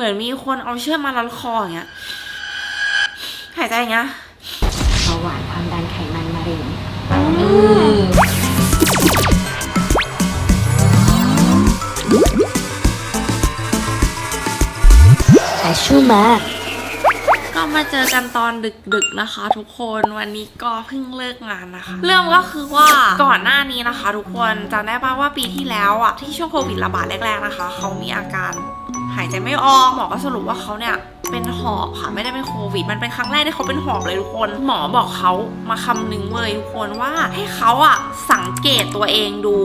เหมือนมีคนเอาเชือกมารัดคออย่างเงี้ยหายใจอย่างเงี้ยเบาหวานความดันไขมันมะเร็งแต่ชูมาก็มาเจอกันตอนดึกๆนะคะ ทุกคนวันนี้ก็เพิ่งเลิกงานนะคะ เรื่องก็คือว่าก่อนหน้านี้นะคะ ทุกคนจำได้ป่าว่าปีที่แล้วอะที่ช่วงโควิดระบาดแรกๆนะคะ เขามีอาการ หายใจไม่ออกหมอก็สรุปว่าเขาเนี่ยเป็นหอบค่ะไม่ได้เป็นโควิด มันเป็นครั้งแรกที่เขาเป็นหอบเลยทุกคน หมอบอกเขามาคำนึงเลยทุกคนว่าให้เขาอะสังเกตตัวเองดู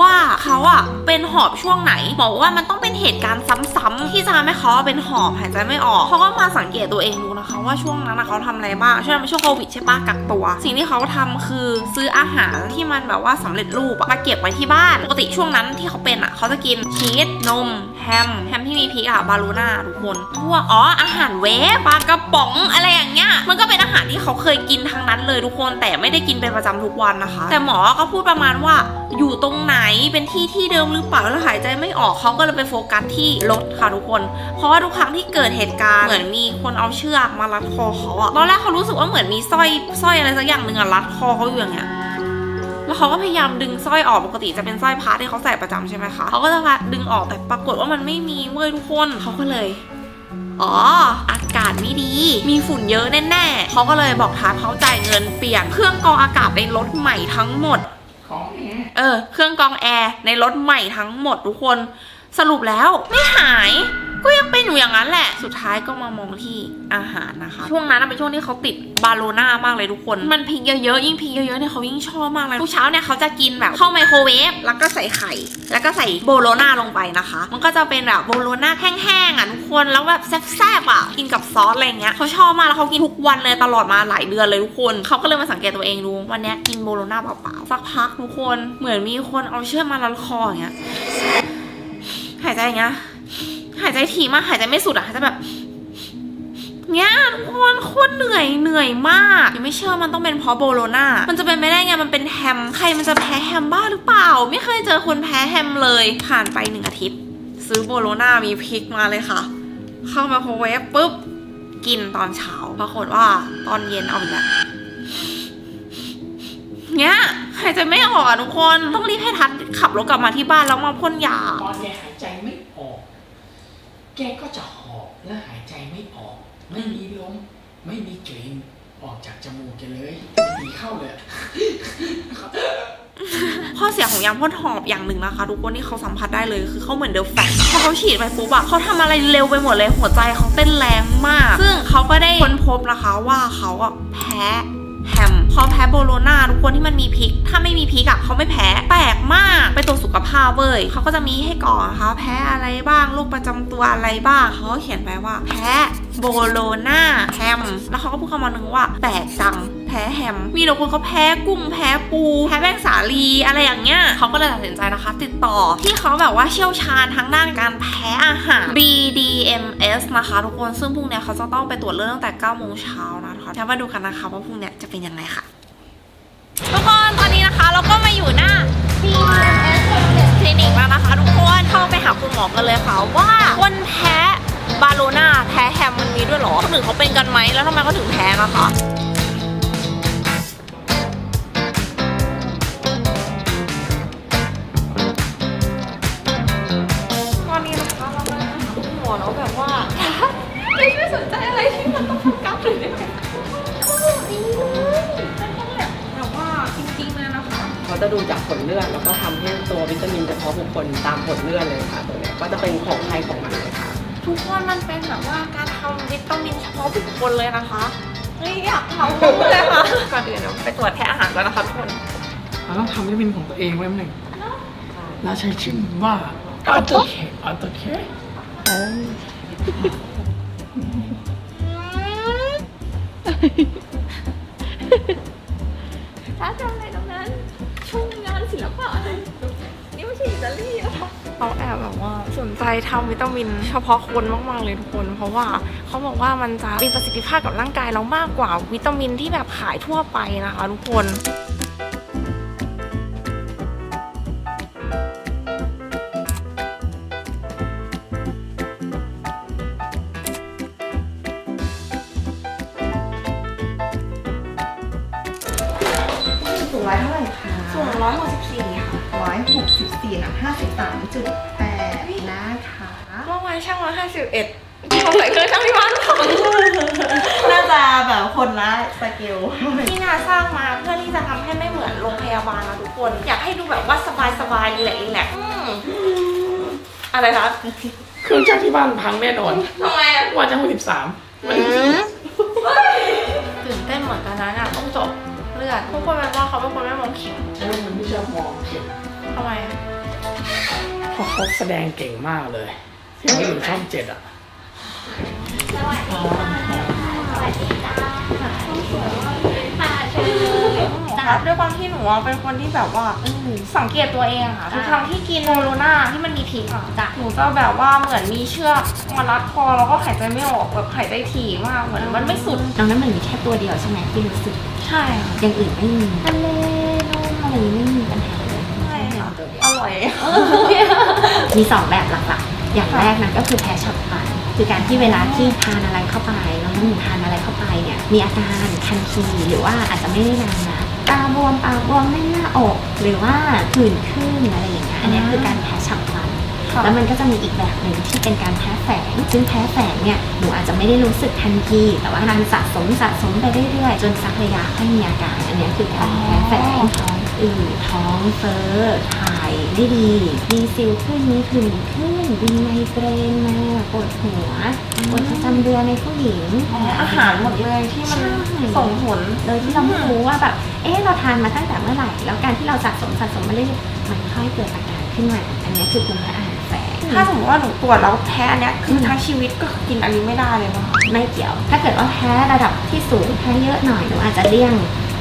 ว่าเขาอะเป็นหอบช่วงไหนบอกว่ามันต้องเป็นเหตุการณ์ซ้ำๆที่จะทำให้เขาเป็นหอบหายใจไม่ออกเขาก็มาสังเกตตัวเองดูนะคะ ว่าช่วงนั้นเขาทำอะไรบ้างช่วงช่วงโควิดใช่ปะกักตัว สิ่งที่เขาทำคือซื้ออาหารที่มันแบบว่าสำเร็จรูปมาเก็บไว้ที่บ้านปกติช่วงนั้นที่เขาเป็นอะเขาจะกินชีสนมแฮม แฮมที่มีพริกอะบาลูน่าทุกคนพวกอ๋ออาหารเวฟปลากระป๋องอะไรอย่างเงี้ย มันก็เป็นอาหารที่เขาเคยกินทั้งนั้นเลยทุกคน แต่ไม่ได้กินเป็นประจำทุกวันนะคะ แต่หมอก็พูดประมาณว่าอยู่ตรงไหนเป็นที่ที่เดิมหรือเปล่าแล้วหายใจไม่ออกเขาก็เลยไปโฟกัสที่รถค่ะทุกคน เพราะว่าทุกครั้งที่เกิดเหตุการณ์เหมือนมีคนเอาเชือกมารัดคอเขาอะตอนแรกเขารู้สึกว่าเหมือนมีสร้อยสร้อยอะไรสักอย่างหนึ่งอะรัดคอเขาอยู่อย่างเงี้ยแล้ว เขาก็พยายามดึงสร้อยออกปกติจะเป็นสร้อยพาร์ทที่เขาใส่ประจำใช่ไหมคะเขาก็จะพาดึงออกแต่ปรากฏว่ามันไม่มีเว้ยทุกคนเขาก็เลยอ๋อ อากาศไม่ดี มีฝุ่นเยอะแน่ๆเขาก็เลยบอกทาเขาจ่ายเงินเปลี่ยนเครื่องกรองอากาศในรถใหม่ทั้งหมด ของแอร์ เออ เครื่องกรองแอร์ในรถใหม่ทั้งหมดทุกคน สรุปแล้วไม่หาย ก็ยังเป็นอยู่อย่างนั้นแหละ สุดท้ายก็มามองที่อาหารนะคะ ช่วงนั้นเป็นช่วงที่เขาติดบาโลน่ามากเลยทุกคน มันพริกเยอะๆ ยิ่งพริกเยอะๆเนี่ยเขายิ่งชอบมากเลย ทุกเช้าเนี่ยเขาจะกินแบบเข้าไมโครเวฟ แล้วก็ใส่ไข่ แล้วก็ใส่โบโลน่าลงไปนะคะ มันก็จะเป็นแบบโบโลน่าแห้งๆอะทุกคน แล้วแบบแซ่บๆอะ กินกับซอสอะไรเงี้ยเขาชอบมากแล้วเขากินทุกวันเลยตลอดมาหลายเดือนเลยทุกคน เขาก็เลยมาสังเกตตัวเองดูวันนี้กินโบโลน่าเปล่าๆ สักพักทุกคน เหมือนมีคนเอาเชือกมารัดคออย่างเงี้ย หายใจอย่างเงี้ย หายใจถี่มากหายใจไม่สุดอะหายใจแบบเนี้ยทุกคนโคตรเหนื่อยเหนื่อยมากยังไม่เชื่อมันต้องเป็นเพราะโบโลนามันจะเป็นไม่ได้ไงมันเป็นแฮมใครมันจะแพ้แฮมบ้าหรือเปล่า ไม่เคยเจอคนแพ้แฮมเลยผ่านไปหนึ่งอาทิตย์ ซื้อโบโลนามีพริกมาเลยค่ะ เข้ามาโคเวฟปุ๊บกินตอนเช้าปรากฏว่าตอนเย็นเอาอีกแล้วเนี้ยหายใจไม่ออกอะทุกคนต้องรีบให้ทัดขับรถกลับมาที่บ้านแล้วมาพ่นยาตอนแกหายใจไม่ออก แกก็จะหอบและหายใจไม่ออก ไม่มีลมไม่มีกลิ่นออกจากจมูกแกเลยผีเข้าเลยข้อเสียของยางพ่นหอบอย่างหนึ่งนะคะ ทุกคนที่เขาสัมผัสได้เลยคือเขาเหมือนเดลแฟกพอเขาฉีดไปปุ๊บอะเขาทำอะไรเร็วไปหมดเลยหัวใจเขาเต้นแรงมาก ซึ่งเขาก็ได้ค้นพบนะคะว่าเขาอะแพ้ แฮมพอแพ้โบโลนาทุกคนที่มันมีพริก ถ้าไม่มีพริกอะเขาไม่แพ้แปลกมากเป็นตัวสุขภาพเว้ยเขาก็จะมีให้ก่อนนะคะแพ้อะไรบ้างโรคประจำตัวอะไรบ้างเขาก็เขียนไปว่า แพ้โบโลนาแฮมแล้วเขาก็พูดคำานึงว่าแปลกจัง แพ้แฮม มีแต่คนเขาแพ้กุ้งแพ้ปู แพ้แป้งสาลีอะไรอย่างเงี้ยเขาก็เลยตัดสินใจนะคะ ติดต่อที่เขาแบบว่าเชี่ยวชาญทั้งด้านการแพ้อาหาร BDMS นะคะ ทุกคนซึ่งพรุ่งนี้เขาจะต้องไปตรวจเลือดตั้งแต่9โมงเช้านะคะเดี๋ยวมาดูกันนะคะว่าพรุ่งนี้จะเป็นยังไงค่ะทุกคนตอนนี้นะคะเราก็มาอยู่หน้า BDMS คลินิกแล้วนะคะทุกคนเข้าไปหาคุณหมอกันเลยค่ะว่าคนแพ้บาโลนาแพ้แฮมมันมีด้วยหรอคนอื่นเขาเป็นกันไหมแล้วทำไมเขาถึงแพ้นะคะ จะดูจากผลเลือดแล้วก็ทำให้ตัววิตามินเฉพาะบุคคลตามผลเลือดเลยค่ะตัวเนี้ยก็จะเป็นของใครของมันเลยค่ะ ทุกคนมันเป็นแบบว่าการทำวิตามินเฉพาะบุคคลเลยนะคะเฮ้ยอยากทำเลยค่ะก่อนอื่นเดี๋ยวไปตรวจแพ้อาหารก่อนนะคะทุกคนเราต้องทำวิตามินของตัวเองไว้หนึ่งแล้วใช้ชื่อว่าอัลเตอร์เคอัลเตอร์เค เขาแอบแบบว่าสนใจทำวิตามิน เฉพาะคนมากๆเลยทุกคน เพราะว่าเขาบอกว่ามันจะมีประสิทธิภาพกับร่างกายเรามากกว่าวิตามินที่แบบขายทั่วไปนะคะทุกคนสูงร้อยเท่าไหร่คะสูงร้อยหกสิบสี่ ค่ะร้อยหกสิบสี่นะห้าสิบสามจุดแปดนะคะ เมื่อวานช่างร้อยห้าสิบเอ็ดเขาใส่เครื่องช่างที่บ้านเขาน่าจะแบบคนละสเกลที่นาสร้างมาเพื่อที่จะทำให้ไม่เหมือนโรงพยาบาลนะทุกคน อยากให้ดูแบบว่าสบายสบายๆรีแลกซ์รีแลกซ์อืมอะไรคะเครื่องจักรที่บ้านพังแน่นอนทำไมอะว่าจะหกสิบสามมันตื่นเต้นเหมือนกันนะเนี่ยต้องจบ เลือดทุกคนเป็นว่าเขาเป็นคนไม่มองเข็มใช่มันไม่ชอบมองเข็มทำไมอะเพราะเขาแสดงเก่งมากเลยที่เขาอยู่ช่องเจ็ดอะครับด้ วยความที่หนูอะเป็นคนที่แบบว่าสังเกตตัวเองค่ะทุกครั้งที่กินโนโรนาที่มันมีพิษอะจ้ะหนูจะแบบว่าเหมือนมีเชือกมารัดคอแล้วก็หายใจไม่ออกแบบหายใจถี่มากเหมือนมันไม่สุดน้องน้ำมันมีแค่ตัวเดียวใช่ไหมที่รู้สึกใช่ค่ะอย่างอื่นไม่มีทะเลนุ่มอะไรไม่มีปัญหาเลยใช่ค่ะอร่อยมีสองแบบหลักๆ อย่างแรกนะก็คือแพ้ฉับพลันคือการที่เวลาที่ทานอะไรเข้าไปน้องน้ำมันทานอะไรเข้าไปเนี่ยมีอาการทันทีหรือว่าอาจจะไม่ได้นานนะ ตาบวมปากบวมไม่น่าอก หรือว่าผื่นขึ้นอะไรอย่างเงี้ยอันนี้คือการแพ้ฉับพลัน แล้วมันก็จะมีอีกแบบหนึ่งที่เป็นการแพ้แฝง ซึ่งแพ้แฝงเนี่ยหนูอาจจะไม่ได้รู้สึกทันที แต่ว่าการสะสมสะสมไปเรื่อยๆ จนสักระยะค่อยมีอาการ อันเนี้ยคือการแพ้แฝงท้องอืดท้องเฟ้อถ่ายไม่ดี มีสิวขึ้นมีผื่นขึ้นมีไมเกรนมาปวดหัวปวดประจำเดือนในผู้หญิงอาหารหมดเลยที่มันใช่ส่งผลโดยที่เราไม่รู้ว่าแบบเอ๊ะเราทานมาตั้งแต่เมื่อไหร่ แล้วการที่เราสะสมสะสมมาเรื่อยๆมันค่อยเกิดอาการขึ้นมา อันเนี้ยคือภูมิแพ้อาหารแฝง ถ้าสมมติว่าหนูตรวจแล้วแพ้อันเนี้ยคือทั้งชีวิตก็คือกินอันนี้ไม่ได้เลยนะคะไม่เกี่ยว ถ้าเกิดว่าแพ้ระดับที่สูงแพ้เยอะหน่อยหนูอาจจะเลี่ยง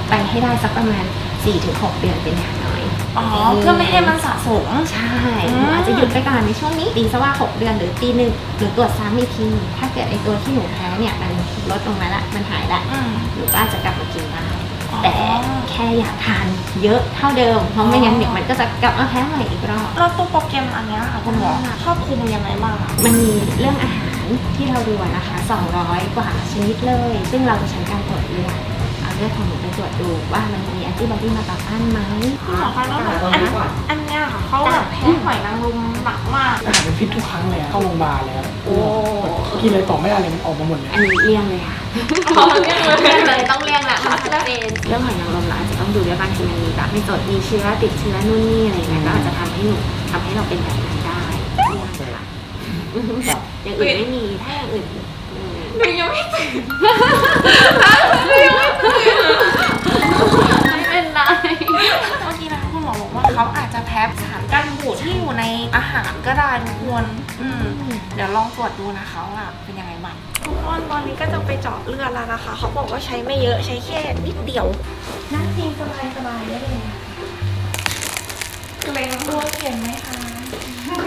ไปให้ได้สักประมาณ 4-6 เดือนเป็นอย่างน้อย อ๋อ เพื่อไม่ให้มันสะสม ใช่หนูอาจจะหยุดไปก่อนในช่วงนี้ตีซะว่า 6 เดือนหรือปีหนึ่งหนูตรวจซ้ำอีกที ถ้าเกิดไอตัวที่หนูแพ้เนี่ยมันลดลงมาละ มันหายละอืมหนูก็อาจจะกลับมากินได้อ๋อ แต่แค่อย่าทานเยอะเท่าเดิม เพราะไม่งั้นเดี๋ยวมันก็จะกลับมาแพ้ใหม่อีกรอบ แล้วตัวโปรแกรมอันเนี้ยค่ะคุณหมอครอบคลุมยังไงบ้างอะมันมีเรื่องอาหารที่เราดูอะนะคะ 200 กว่าชนิดเลย ซึ่งเราจะใช้การตรวจเลือดเอาเลือดของหนูไปตรวจดูว่ามันมีแอนติบอดีมาต่อต้านไหมคุณหมอคะแล้วแบบอันอันเนี้ยค่ะเขาแบบแพ้หอยนางรมหนักมากอาหารเป็นพิษทุกครั้งเลยอะเข้าโรงพยาบาลแล้วโอ้กินอะไรต่อไม่ได้เลยมันออกมาหมดเลยอันนี้เลี่ยงเลยค่ะอ๋อเลี่ยงเลยเลี่ยงเลยต้องเลี่ยงละมันชัดเจน เรื่องหอยนางรมเราอาจจะต้องดูด้วยบางทีมันมีแบบไม่ตรวจมีเชื้อติดเชื้อนู่นนี่อะไรเงี้ยก็อาจจะทำให้หนูทำให้เราเป็นแบบนั้นได้เลี่ยงค่ะอย่างอื่นไม่มีถ้าอย่างอื่นอืมหนูยังไม่ตื่นไม่เป็นไร เมื่อกี้นะคะคุณหมอบอกว่าเขาอาจจะแพ้สารกันบูดที่อยู่ในอาหารก็ได้ทุกคน อืม เดี๋ยวลองตรวจดูนะคะว่าเป็นยังไงบ้าง ทุกคนตอนนี้ก็จะไปเจาะเลือดแล้วนะคะ เขาบอกว่าใช้ไม่เยอะใช้แค่นิดเดียว นั่งพิงสบายสบายได้เลยเกรงกลัวเข็มไหมคะ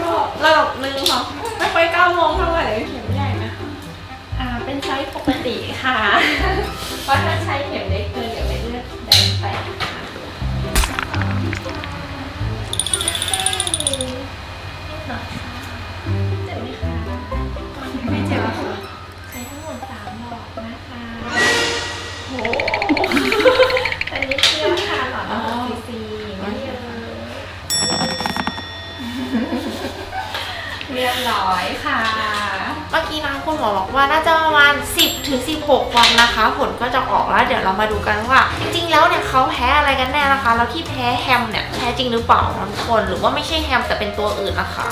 ก็ระดับหนึ่งค่ะไม่ค่อยกล้ามองเท่าไหร่เข็มใหญ่ไหมคะอ่าเป็นไซส์ปกติค่ะเพราะถ้าใช้เข็มเล็กเกิน ลอดนะคะโหต่นิดเดียวค่ะหลอดหกซีซีไม่เยเรียบร้อยค่ะ เมื่อกี้นะคุณหมอบอกว่าน่าจะประมาณ 10ถึง16 วันนะคะ ผลก็จะออกแล้วเดี๋ยวเรามาดูกันว่า จริงๆแล้วเนี่ยเขาแพ้อะไรกันแน่นะคะ แล้วที่แพ้แฮมเนี่ยแพ้จริงหรือเปล่าทุกคนหรือว่าไม่ใช่แฮมแต่เป็นตัวอื่นนะคะ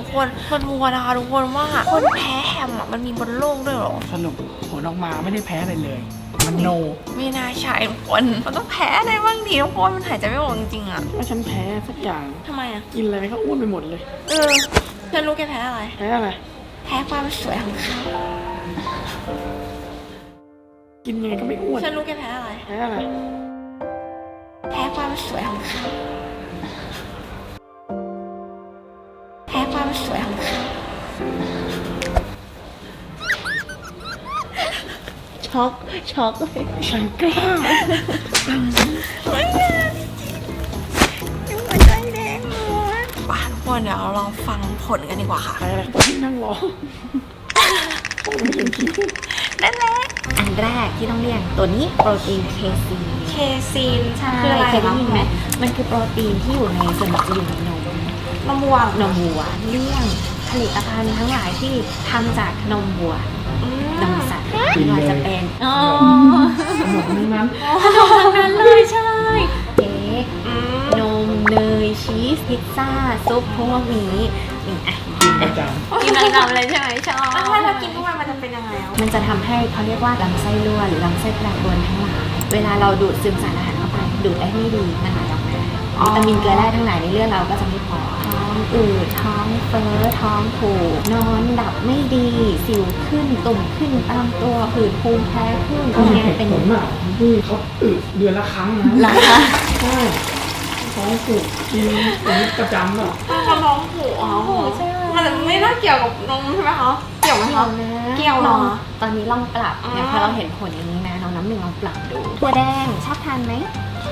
ทุกคนมันมัวนะคะทุกคนว่าคนแพ้แฮมอะมันมีบนโลกด้วยเหรอสรุปผลออกมาไม่ได้แพ้อะไรเลย มันโน ไม่น่าใช่ทุกคนมันต้องแพ้อะไรบ้างดีทุกคนมันหายใจไม่ออกจริงๆอะว่าฉันแพ้สักอย่างทำไมอะกินอะไรก็อ้วนไปหมดเลย เออเธอรู้แกแพ้อะไร แพ้อะไร แพ้ความสวยของเขากินยังไงก็ไม่อ้วนฉันรู้แกแพ้อะไร แพ้อะไร แพ้ความสวยของเขา แพ้ความสวยของเขาช็อกช็อกเลยฉันกล้าบ้านทุกคนเดี๋ยวเราลองฟังผลกันดีกว่าค่ะนั่งรออันแรกที่ต้องเรียกตัวนี้โปรตีนเคซีนเคซีนใช่คืออะไรเคยได้ยินไหมมันคือโปรตีนที่อยู่ในส่วนใหญ่จะอยู่ในน มนมวัวนมวัวเลี่ยงผลิตภัณฑ์ทั้งหลายที่ทำจากนมวัวอืมนมสัตว์ไม่ว่าจะเป็นอ๋อขนมทั้งนั้นขนมทั้งนั้นเลยใช่เค้กอืมนมเนยชีสพิซซ่าซุปพวกนี้นี่อะกินประจกินประจำเลยใช่ไหมชอบแล้วถ้าเรากินทุกวันมันจะเป็นยังไงอะมันจะทำให้เขาเรียกว่าลำไส้รั่วหรือลำไส้แปรปรวนทั้งหลายเวลาเราดูดซึมสารอาหารเข้าไปดูดได้ไม่ดีมันไหลออกมาวิตามินเกลือแร่ทั้งหลายในเลือดเราก็จะไม่พอท้ องอืดท้องเฟ้อท้องผูกนอนดับไม่ดี สิวขึ้นตุ่มขึ้นตามตัวผื่นภูมิแพ้ขึ้นพวกำเนี้ยเป็นผมอะพี่เขาอึเดือนละครั้งนะหลักคะใช่ท้องผูกกินอย่างนี้ประจำอะถ้าเขาน้องผูกอ๋อใช่มันไม่น่าเกี่ยวกับนมใช่ไหมคะเกี่ยวไหมเกี่ยคะวนะเกี่ยวเหรอลงตอนนี้ลองปรับเนี่ยอ่าพอเราเห็นผลอย่างนี้นะน้องน้ำหนึ่งลองปรับดูถั่วแดงชอบทานไหม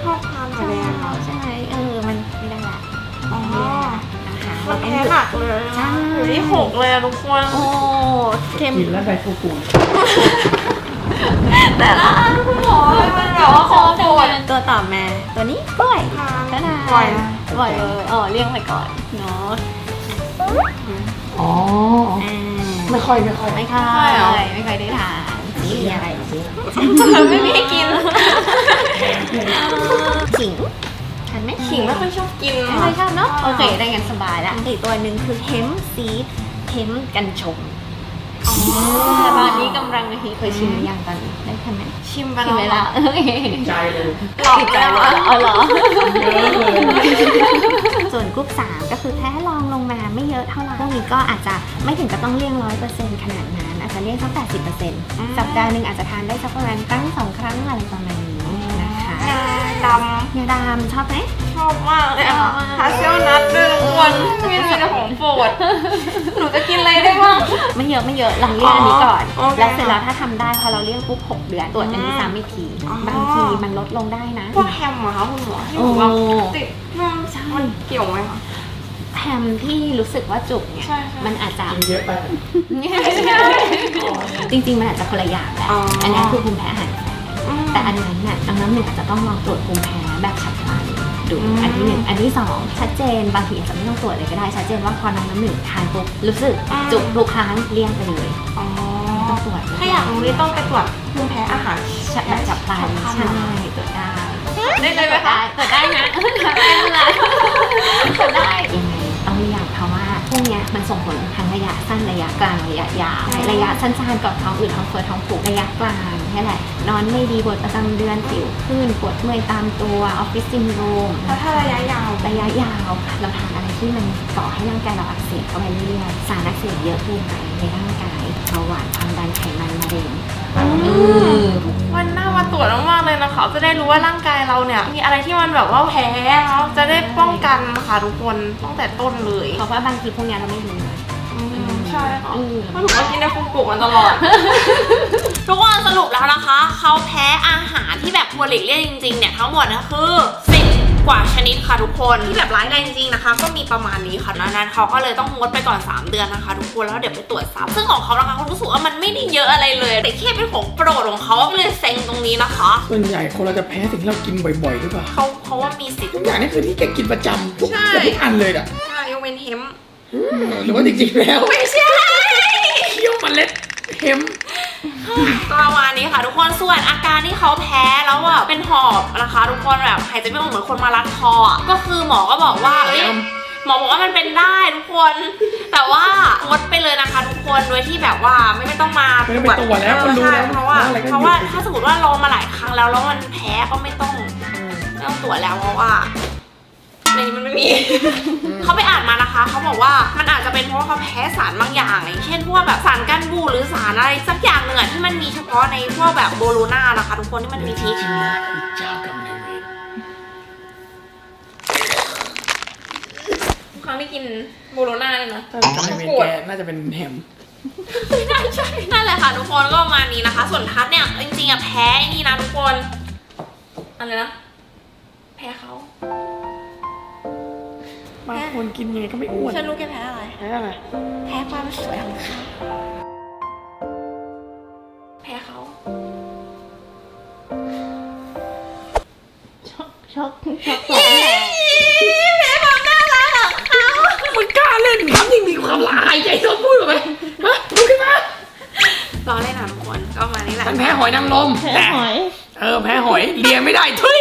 ชอบทานถั่วแดงอะใช่เออมันไม่ได้ละอ๋อนะคะ มันเราต้องแพ้หยุดหนักเลยใช่ อยู่ที่หกเลยอะทุกคนโอ้เค็มกินแล้วไดฟูกุแต่ละอันคุณหมอมันแบบว่าของโปรดตัวต่อมาตัวนี้กล้วยทานก็ได้บ่อยนะบ่อยเลยเออเลี่ยงไปก่อนเนาะอ๋อ อ่า ไม่ค่อยไม่ค่อยไม่ค่อยไม่ค่อยได้ทานนี่มีอะไรสิไม่มีให้กิน ขิง ทานไหมขิงไม่ค่อยชอบกินไม่ค่อยชอบเนาะโอเคได้กันสบายละอีกตัวหนึ่งคือเฮมซีดเฮมกันชงอ๋อตอนนี้กำลังฮิตเคยชิมหรือยังตอนนี้ได้ทานไหมชิมไปชิมไปแล้แล้ววโอเคใจเลยหลอกติดไปใจแล้วเลยอะเอาเหรอเยอะเลยส่วนกรุ๊ป3ก็คือแพ้ลองลงมาไม่เยอะเท่าไหร่พวกนี้ก็อาจจะไม่ถึงกับต้องเลี่ยงร้อยเปอร์เซ็นต์ขนาดนั้นอาจจะเลี่ยงสักแปดสิบเปอร์เซ็นต์สัปดาห์หนึ่งอาจจะทานได้สักประมาณครั้งสองครั้งอะไรประมาณนี้นะคะ งาดยาดามชอบไหมำชอบมากเลยอะชอบมากฮาเซลนัทด้วยทุกคนมีแต่ของโปรดหนูจะกินอะไรได้บ้าง ไม่เยอะไม่เยอะลองเลี่ยงอันนี้ก่อน อ๋อโอเคแล้วเสร็จแล้วถ้าทำได้พอเราเลี่ยงปุ๊บหกเดือนตรวจอันนี้อืมซ้ำอีกทีอ๋อ บางทีมันลดลงได้นะ พวกแฮมเหรอคะคุณหมอที่โอ้แบบว่าติดมันมันเกี่ยวไหมคะ แฮมที่รู้สึกว่าจุกเนี่ยใช่ใช่มันอาจจะกินเยอะไป จริงๆ มันอาจจะคนละอย่างแหละอ๋ออั อันนี้คือภูมิแพ้อาหารอืม แต่อันนั้นน่ะน้ำน้ำหนึ่งอาจจะต้องลองตรวจภูมิแพ้แบบฉับพลันดูอืม อันที่หนึ่งอันที่สองชัดเจนบางทีอาจจะไม่ต้องตรวจเลยก็ได้ชัดเจนว่าพอน้ำน้ำหนึ่งทานปุ๊บรู้สึกจุกทุกครั้งเลี่ยงไปเลยอ๋อไม่ต้องตรวจถ้าอยากรู้นี่ต้องไปตรวจภูมิแพ้อาหาร แบบฉับพลันฉับพลัใช่นตรวจได้ ได้เลยไหมคะตรวจได้นะตรวจได้นะตรวจได้ยังไงต้องเลี่ยงเพราะว่าพวกเนี้ยมันส่งผลทั้งระยะสั้นระยะกลางระยะยาว ระยะสั้นๆก่อนท้องอืดท้องเฟ้อท้องผูกระยะกลาง นี่แหละ นอนไม่ดีปวดประจำเดือนสิวขึ้นปวดเมื่อยตามตัวออฟฟิศซินโดรมแล้วถ้าระยะยาวระยะยาวเราทานอะไรที่มันก่อให้ร่างกายเราอักเสบเข้าไปเรื่อยๆสารอักเสบเยอะเกินไปในร่างกายเบาหวานความดันไขมันมะเร็งอืมวันหน้ามาตรวจมากๆเลยนะคะจะได้รู้ว่าร่างกายเราเนี่ย มีอะไรที่มันแบบว่าแพ้แล้วจะได้ป้องกันค่ะทุกคนตั้งแต่ต้นเลย เพราะว่าบางทีพวกเนี้ยเราไม่รู้นะใช่ค่ะอืมเพราะหนูก็กินในฟุกุมันตลอด ทุกคนสรุปแล้วนะคะ เขาแพ้อาหารที่แบบควรหลีกเลี่ยงจริงๆเนี่ยทั้งหมดนะคือสิบกว่าชนิดค่ะทุกคนที่แบบร้ายแรงจริงๆนะคะ ก็มีประมาณนี้ค่ะดังนั้นเขาก็เลยต้องงดไปก่อน 3 เดือนนะคะ ทุกคนแล้วเดี๋ยวไปตรวจซ้ำซึ่งของเขานะคะเขารู้สึกว่ามันไม่ได้เยอะอะไรเลย แต่แค่เป็นของโปรดของเขาก็เลยเซ็งตรงนี้นะคะส่วนใหญ่คนเราจะแพ้สิ่งที่เรากินบ่อยๆหรือเปล่าเขาเขาว่ามีสิทธิ์ทุกอย่างนี่คือที่แกกินประจำทุกใช่ทุกอันเลยอะใช่ยกเว้นเฮม หรือว่าจริงๆแล้วไม่ใช่เคี้ยวเมล็ดเค็มประมาณนี้ค่ะทุกคนส่วนอาการที่เขาแพ้แล้วอะเป็นหอบนะคะทุกคนแบบหายใจไม่ออกเหมือนคนมารัดคออะก็คือหมอก็บอกว่าเอ้ย หมอบอกว่ามันเป็นได้ทุกคน แต่ว่างดไปเลยนะคะทุกคนโดยที่แบบว่าไม่ไม่ต้องมาไม่ต้องไปตรวจแล้วก็รู้แล้วใช่เพราะว่าอะไรก็เพราะว่าหยุดถ้าสมมติว่าลองมาหลายครั้งแล้วแล้วมันแพ้ก็ไม่ต้องไม่ต้องตรวจแล้วเพราะว่า ในนี้มันไม่มี เขาไปอ่านมานะคะเขาบอกว่ามันอาจจะเป็นเพราะว่าเขาแพ้สารบางอย่างอย่างเช่นพวกแบบสารกันบูดหรือสารอะไรสักอย่างหนึ่งอะที่มันมีเฉพาะในพวกแบบโบโลนานะคะ ทุกคนที่มันมีพิษจริงๆนะคือเจ้ากรรมนายเวรทุกครั้งที่กินโบโลนาเนี่ยนะเจ้ากรรมนายเวรแกน่าจะเป็นแฮมใช่นั่นแหละค่ะทุกคนก็ประมาณนี้นะคะ ส่วนทัศน์เนี่ยจริงๆอะแพ้ไอ้นี่นะทุกคนอะไรนะแพ้เขา บางคนกินยังไงก็ไม่อ้วนฉันรู้แกแพ้อะไร แพ้อะไร แพ้ความสวยของเขา แพ้เขา ช็อกช็อกช็อกแพ้ความน่ารักของเขามึงกล้าเล่นคำยิ่งมีความละอายใจต้องพูดออกไปฮะลุกขึ้นมารอเล่นนะทุกคนก็ประมาณนี้แหละฉันแพ้หอยนางรมแพ้แต่หอย เออ แพ้หอยเลียไม่ได้ทุย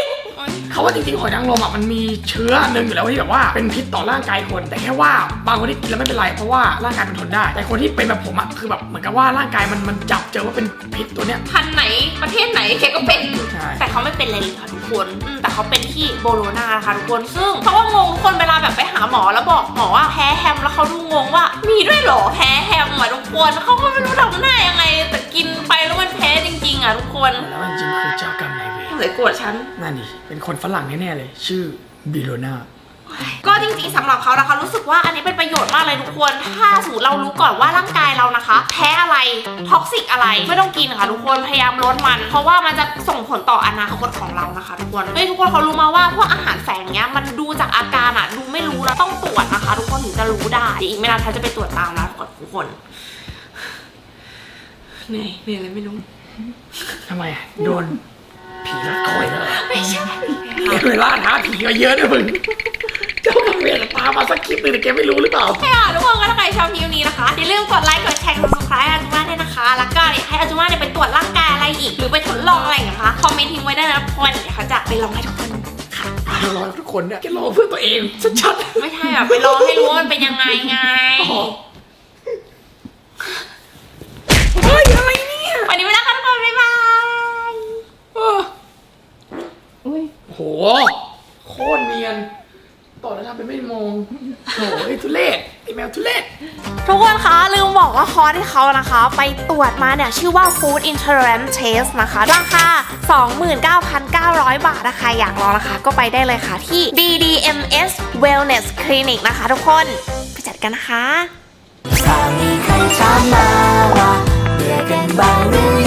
เขาว่าจริงๆหอยนางรมอะมันมีเชื้อหนึ่งอยู่แล้วที่แบบว่าเป็นพิษต่อร่างกายคน แต่แค่ว่าบางคนที่กินแล้วไม่เป็นไรเพราะว่าร่างกายมันทนได้ แต่คนที่เป็นแบบผมอะคือแบบเหมือนกับว่าร่างกายมันมันจับเจอว่าเป็นพิษตัวเนี้ย พันธุ์ไหนประเทศไหนแกก็เป็น ใช่ แต่เขาไม่เป็นอะไรเลยค่ะทุกคนอืมแต่เขาเป็นที่โบโลนานะคะทุกคน ซึ่งเขาก็งงทุกคนเวลาแบบไปหาหมอแล้วบอกหมอว่าแพ้แฮมแล้วเขาดูงงว่า มีด้วยเหรอแพ้แฮมอะทุกคนเขาก็ไม่รู้ทำหน้ายังไง แต่กินไปแล้วมันแพ้จริงๆอะทุกคน แล้วจริงๆคือเจ้ากรรมนาย เวยโกรธฉัน นั่นดิเป็นคนฝรั่งแน่ๆเลย ชื่อบิโลนา ก็จริงๆสำหรับเขานะคะรู้สึกว่าอันนี้เป็นประโยชน์มากเลยทุกคน ถ้าสมมติเรารู้ก่อนว่าร่างกายเรานะคะ แพ้อะไรท็อกซิกอะไรไม่ต้องกินค่ะทุกคนพยายามลดมัน เพราะว่ามันจะส่งผลต่ออนาคตของเรานะคะ ทุกคนเฮ้ยทุกคนเขารู้มาว่าพวกอาหารแฝงเนี้ยมันดูจากอาการอะดูไม่รู้แล้วต้องตรวจนะคะ ทุกคนถึงจะรู้ได้เดี๋ยวอีกไม่นานเขาจะไปตรวจตามแล้วก่อนทุกคนเหนื่อยเหนื่อยเลยไม่รู้ ทำไมอะโดน ผีรัดคอยแล้วเหรอไม่ใช่เนี่ยเวลาท้าผีก็เยอะด้วยมึง เจ้ากรรมนายเวรตามมาสักคลิปหนึงแต่แกไม่รู้หรือเปล่าค่ะทุกคนก็ถ้าใครชอบคลิปนี้นะคะ อย่าลืมกดไลค์ กดแชร์ กด subscribe อาจุมาด้วยนะคะ แล้วก็เนี่ยให้อาจุมาเนี่ยไปตรวจร่างกายอะไรอีก หรือไปทดลองอะไรอย่างเงี้ยนะคะ คอมเมนต์ทิ้งไว้ได้นะทุกคนเดี๋ยวเขาจะไปลองให้ทุกคนค่ะรอทุกคนเนี่ยแกรอเพื่อตัวเองชัดๆ ไม่ใช่แบบไปลองให้รู้ว่ามันเป็นยังไงไง อ๋อเฮ้ยอะไรเนี่ย วันนี้ไปแล้วค่ะทุกคนบ๊ายบาย เออ อุ้ย โคตรเนียนต่อแล้วทำเป็นไม่มองโอ้ยทุเรศไอแมวทุเรศทุกคนคะลืมบอกว่าคอร์สที่เขานะคะ ไปตรวจมาเนี่ย ชื่อว่า Food Intolerance Test นะคะราคา 29,900 บาทนะคะอยากลองนะคะ ก็ไปได้เลยค่ะที่ DDMS Wellness Clinic นะคะทุกคน ไปจัดกันนะคะมีใครถามมาว่าเบื่อกันบ้างหรือ